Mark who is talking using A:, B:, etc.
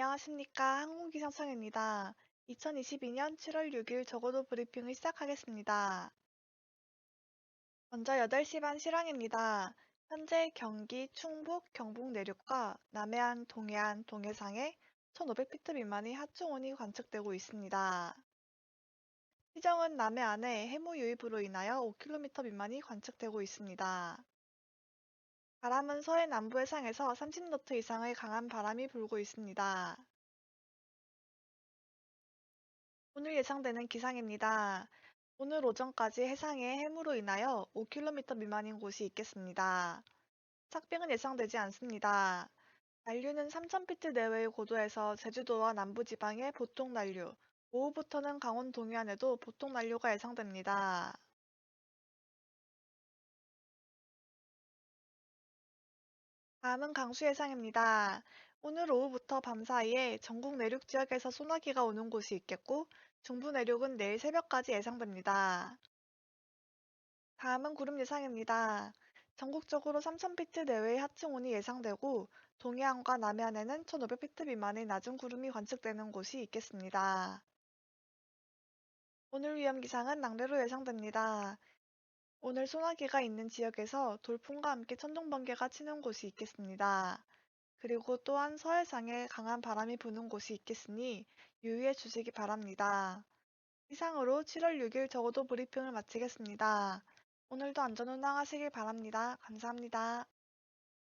A: 안녕하십니까. 한국기상청입니다. 2022년 7월 6일 적어도 브리핑을 시작하겠습니다. 먼저 8시 반 실황입니다. 현재 경기, 충북, 경북 내륙과 남해안, 동해안, 동해상에 1500피트 미만의 하중온이 관측되고 있습니다. 시정은 남해안에 해무 유입으로 인하여 5km 미만이 관측되고 있습니다. 바람은 서해 남부 해상에서 30노트 이상의 강한 바람이 불고 있습니다. 오늘 예상되는 기상입니다. 오늘 오전까지 해상에 해무로 인하여 5km 미만인 곳이 있겠습니다. 착빙은 예상되지 않습니다. 난류는 3,000피트 내외의 고도에서 제주도와 남부지방에 보통 난류, 오후부터는 강원 동해안에도 보통 난류가 예상됩니다. 다음은 강수 예상입니다. 오늘 오후부터 밤 사이에 전국 내륙 지역에서 소나기가 오는 곳이 있겠고, 중부 내륙은 내일 새벽까지 예상됩니다. 다음은 구름 예상입니다. 전국적으로 3,000피트 내외의 하층온이 예상되고, 동해안과 남해안에는 1,500피트 미만의 낮은 구름이 관측되는 곳이 있겠습니다. 오늘 위험 기상은 낭대로 예상됩니다. 오늘 소나기가 있는 지역에서 돌풍과 함께 천둥 번개가 치는 곳이 있겠습니다. 그리고 또한 서해상에 강한 바람이 부는 곳이 있겠으니 유의해 주시기 바랍니다. 이상으로 7월 6일 적어도 브리핑을 마치겠습니다. 오늘도 안전운항하시길 바랍니다. 감사합니다.